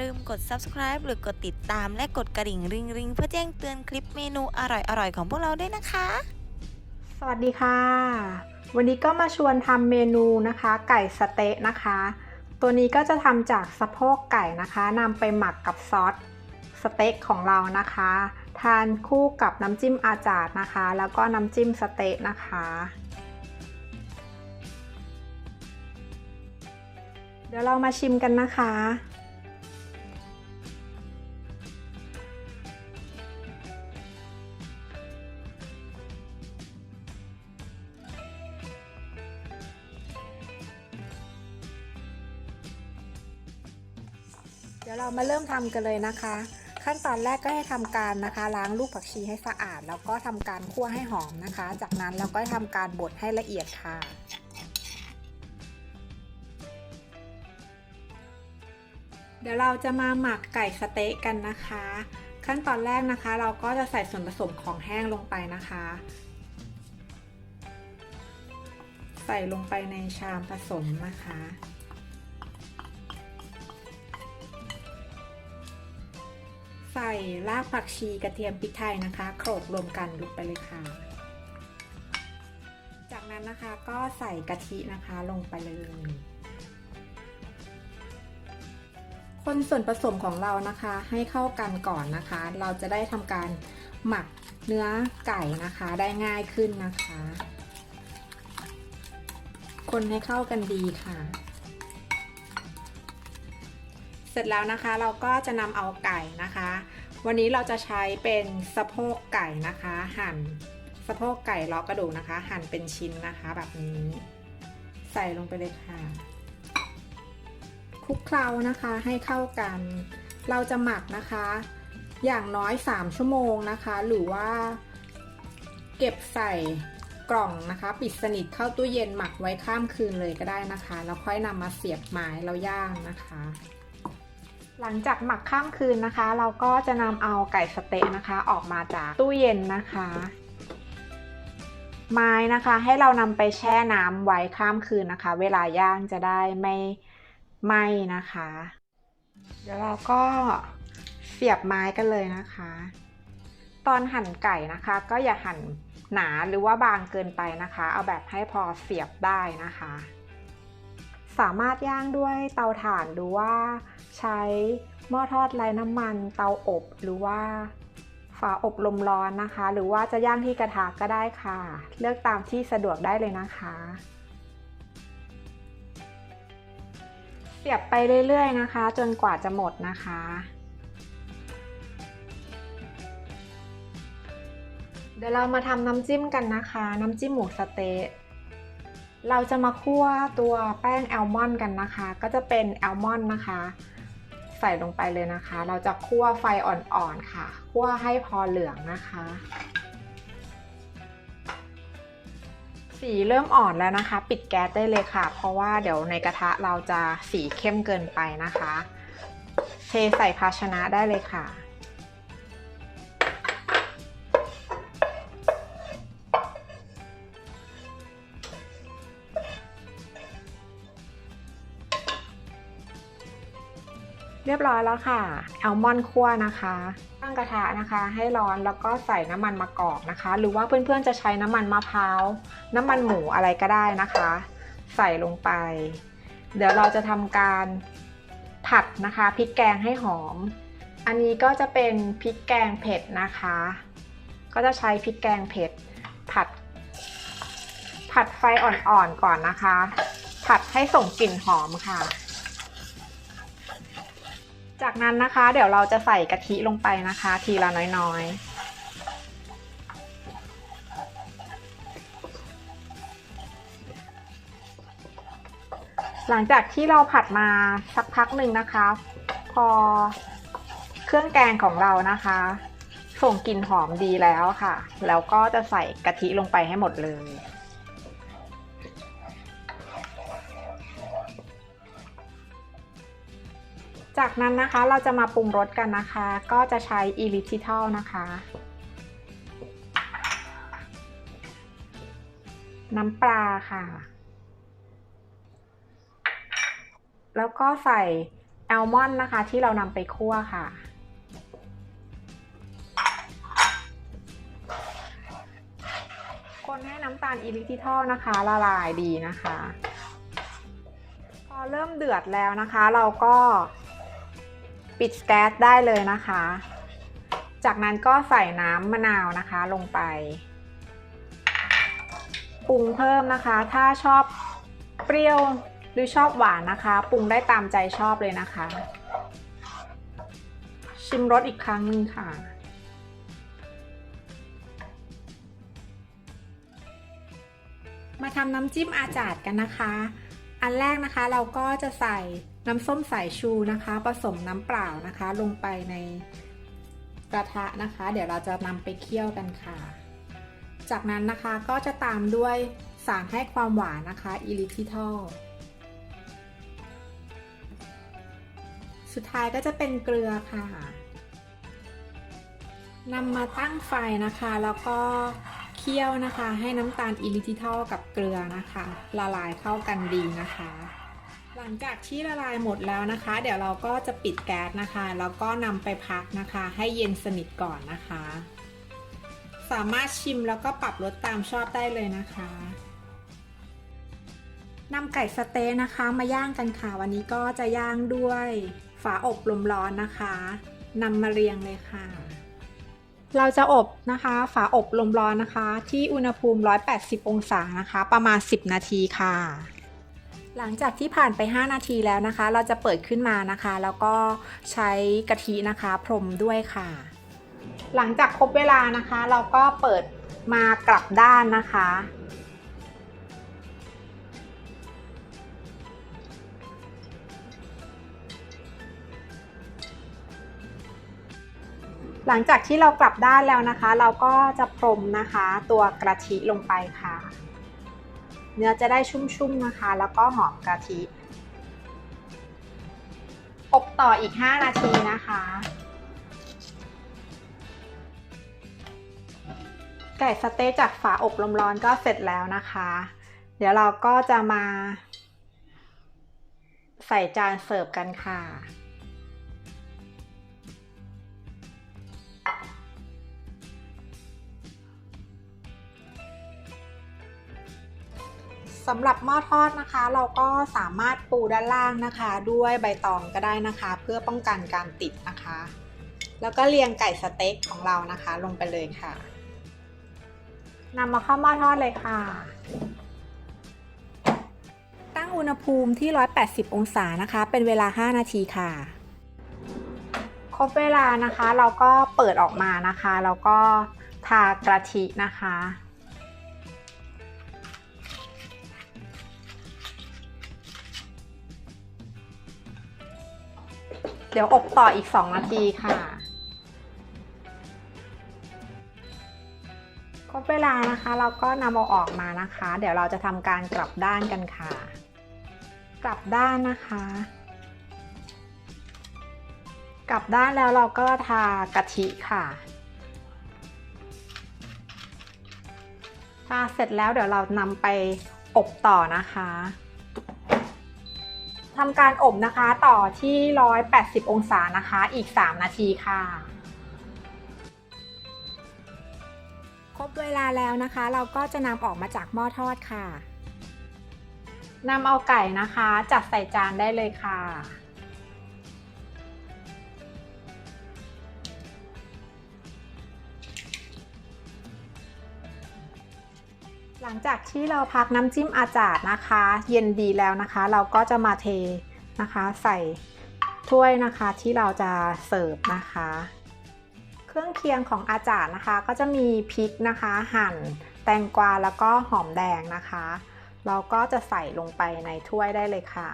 ลืมกด subscribe หรือกดติดตามและกดกระดิ่งริงริงๆเพื่อแจ้งเตือนคลิปเมนูอร่อยๆของพวกเราด้วยนะคะ สวัสดีค่ะ วันนี้ก็มาชวนทำเมนูนะคะ ไก่สเต๊ะนะคะ ตัวนี้ก็จะทำจากสะโพกไก่นะคะนำไปหมักกับซอสสเต๊ะของเรานะคะ ทานคู่กับน้ำจิ้มอาจาดนะคะ แล้วก็น้ำจิ้มสเต๊ะนะคะเดี๋ยวเรามาชิมกันนะคะ เดี๋ยวเรามาเริ่มทำกันเลยนะคะ ขั้นตอนแรกก็ให้ทำการนะคะ ล้างลูกผักชีให้สะอาด แล้วก็ทำการคั่วให้หอมนะคะ จากนั้นเราก็ทำการบดให้ละเอียดค่ะเดี๋ยวเราจะมาหมักไก่สเต๊ะกันนะคะ ขั้นตอนแรกนะคะ เราก็จะใส่ส่วนผสมของแห้งลงไปนะคะ ใส่ลงไปในชามผสมนะคะ ใส่รากผักชีกระเทียมพริกไทยนะคะโขลกรวมกันลงไปเลยค่ะ จากนั้นนะคะก็ใส่กะทินะคะลงไปเลย คนส่วนผสมของเรานะคะให้เข้ากันก่อนนะคะ เราจะได้ทำการหมักเนื้อไก่นะคะได้ง่ายขึ้นนะคะ คนให้เข้ากันดีค่ะ เสร็จแล้วนะคะเราก็จะนำเอาไก่นะคะ วันนี้เราจะใช้เป็นสะโพกไก่นะคะ หั่นสะโพกไก่ล้อกระดูกนะคะ หั่นเป็นชิ้นนะคะแบบนี้ ใส่ลงไปเลยค่ะคลุกเคล้านะคะให้เข้ากัน เราจะหมักนะคะ อย่างน้อย 3 ชั่วโมงนะคะ หรือว่า เก็บใส่กล่องนะคะ ปิดสนิทเข้าตู้เย็นหมักไว้ข้ามคืนเลยก็ได้นะคะ แล้วค่อยนำมาเสียบไม้แล้วย่างนะคะ หลังจากหมักข้ามคืนนะคะ เราก็จะนำเอาไก่สเต๊ะนะคะ ออกมาจากตู้เย็นนะคะ ไม้นะคะให้เรานำไปแช่น้ำไว้ข้ามคืนนะคะ เวลาย่างจะได้ไม่ไหม้นะคะ เดี๋ยวเราก็เสียบไม้กันเลยนะคะ ตอนหั่นไก่นะคะ ก็อย่าหั่นหนาหรือว่าบางเกินไปนะคะ เอาแบบให้พอเสียบได้นะคะ สามารถย่างด้วยเตาถ่านหรือว่าใช้หม้อทอดไร้น้ำมันเตาอบหรือว่าฝาอบลมร้อนนะคะ หรือว่าจะย่างที่กระทะก็ได้ค่ะ เลือกตามที่สะดวกได้เลยนะคะเสียบไปเรื่อยๆนะคะ จนกว่าจะหมดนะคะเดี๋ยวเรามาทำน้ำจิ้มกันนะคะ น้ำจิ้มหมูสเต๊ะ เราจะมาคั่วตัวแป้งแอลมอนด์กันนะคะ ก็จะเป็นแอลมอนด์นะคะ ใส่ลงไปเลยนะคะ เราจะคั่วไฟอ่อนๆค่ะ คั่วให้พอเหลืองนะคะ สีเริ่มอ่อนแล้วนะคะ ปิดแก๊สได้เลยค่ะ เพราะว่าเดี๋ยวในกระทะเราจะสีเข้มเกินไปนะคะ เทใส่ภาชนะได้เลยค่ะ เรียบร้อยแล้วค่ะแอลมอนด์คั่วนะคะตั้งกระทะนะคะให้ร้อนแล้วก็ใส่น้ำมันมะกอกนะคะ หรือว่าเพื่อนๆจะใช้น้ำมันมะพร้าวน้ำมันหมูอะไรก็ได้นะคะ ใส่ลงไป เดี๋ยวเราจะทำการผัดนะคะพริกแกงให้หอม อันนี้ก็จะเป็นพริกแกงเผ็ดนะคะ ก็จะใช้พริกแกงเผ็ดผัด ผัดไฟอ่อนๆก่อนนะคะ ผัดให้ส่งกลิ่นหอมค่ะ จากนั้นนะคะเดี๋ยวเราจะใส่กะทิลงไปนะคะ ทีละน้อยๆหลังจากที่เราผัดมาสักพักหนึ่งนะคะ พอเครื่องแกงของเรานะคะ ส่งกลิ่นหอมดีแล้วค่ะ แล้วก็จะใส่กะทิลงไปให้หมดเลย จากนั้นนะคะเราจะมาปรุงรสกันนะคะ ก็จะใช้อีลิทิทัลนะคะ น้ำปลาค่ะ แล้วก็ใส่แอลมอนด์นะคะที่เรานำไปคั่วค่ะ คนให้น้ำตาลอิลิทิทอลนะคะละลายดีนะคะ พอเริ่มเดือดแล้วนะคะ เราก็ ปิดแก๊สได้เลยนะคะ จากนั้นก็ใส่น้ำมะนาวนะคะลงไป ปรุงเพิ่มนะคะ ถ้าชอบเปรี้ยวหรือชอบหวานนะคะ ปรุงได้ตามใจชอบเลยนะคะ ชิมรสอีกครั้งหนึ่งค่ะมาทำน้ำจิ้มอาจาดกันนะคะ อันแรกนะคะเราก็จะใส่ น้ำส้มสายชูนะคะ ผสมน้ำเปล่านะคะ ลงไปในกระทะนะคะ เดี๋ยวเราจะนำไปเคี่ยวกันค่ะ จากนั้นนะคะก็จะตามด้วยสารให้ความหวานนะคะอิลิทิทอลสุดท้ายก็จะเป็นเกลือค่ะนำมาตั้งไฟนะคะ แล้วก็เคี่ยวนะคะ ให้น้ำตาลอิลิทิทอลกับเกลือนะคะ ละลายเข้ากันดีนะคะ หลังจากที่ละลายหมดแล้วนะคะ เดี๋ยวเราก็จะปิดแก๊สนะคะแล้วก็นำไปพักนะคะ ให้เย็นสนิทก่อนนะคะ สามารถชิมแล้วก็ปรับรสตามชอบได้เลยนะคะนำไก่สเต๊ะนะคะมาย่างกันค่ะ วันนี้ก็จะย่างด้วยฝาอบลมร้อนนะคะนำมาเรียงเลยค่ะ เราจะอบนะคะ ฝาอบลมร้อนนะคะ ที่อุณหภูมิ 180 องศานะคะ ประมาณ 10 นาทีค่ะ หลังจากที่ผ่านไป 5 นาทีแล้วนะคะ เราจะเปิดขึ้นมานะคะ แล้วก็ใช้กะทินะคะ พรมด้วยค่ะ หลังจากครบเวลานะคะ เราก็เปิดมากลับด้านนะคะ หลังจากที่เรากลับด้านแล้วนะคะ เราก็จะพรมนะคะ ตัวกระทิลงไปค่ะ เนื้อจะได้ชุ่มๆนะคะ แล้วก็หอมกะทิอบต่ออีก 5 นาทีนะคะ ไก่สเต๊ะจากฝาอบลมร้อนก็เสร็จแล้วนะคะ เดี๋ยวเราก็จะมา ใส่จานเสิร์ฟกันค่ะ สำหรับหม้อทอดนะคะ เราก็สามารถปูด้านล่างนะคะ ด้วยใบตองก็ได้นะคะ เพื่อป้องกันการติดนะคะ แล้วก็เรียงไก่สเต็กของเรานะคะ ลงไปเลยค่ะนำมาเข้าหม้อทอดเลยค่ะ ตั้งอุณหภูมิที่ 180 องศานะคะ เป็นเวลา 5 นาทีค่ะ ครบเวลานะคะ เราก็เปิดออกมานะคะ แล้วก็ทากระทินะคะ เดี๋ยวอบต่ออีก 2 นาทีค่ะ ครบเวลานะคะ เราก็นำเอาออกมานะคะ เดี๋ยวเราจะทำการกลับด้านกันค่ะ กลับด้านนะคะ กลับด้านแล้วเราก็ทากะทิค่ะทาเสร็จแล้วเดี๋ยวเรานำไปอบต่อนะคะ ทำการอบนะคะต่อที่ 180 องศานะคะ อีก 3 นาทีค่ะ ครบเวลาแล้วนะคะ เราก็จะนำออกมาจากหม้อทอดค่ะนำเอาไก่นะคะ จัดใส่จานได้เลยค่ะ หลังจากที่เราพักน้ำจิ้มอาจาดนะคะ เย็นดีแล้วนะคะ เราก็จะมาเทนะคะ ใส่ถ้วยนะคะที่เราจะเสิร์ฟนะคะ เครื่องเคียงของอาจาดนะคะ ก็จะมีพริกนะคะ หั่นแตงกวาแล้วก็หอมแดงนะคะ เราก็จะใส่ลงไปในถ้วยได้เลยค่ะ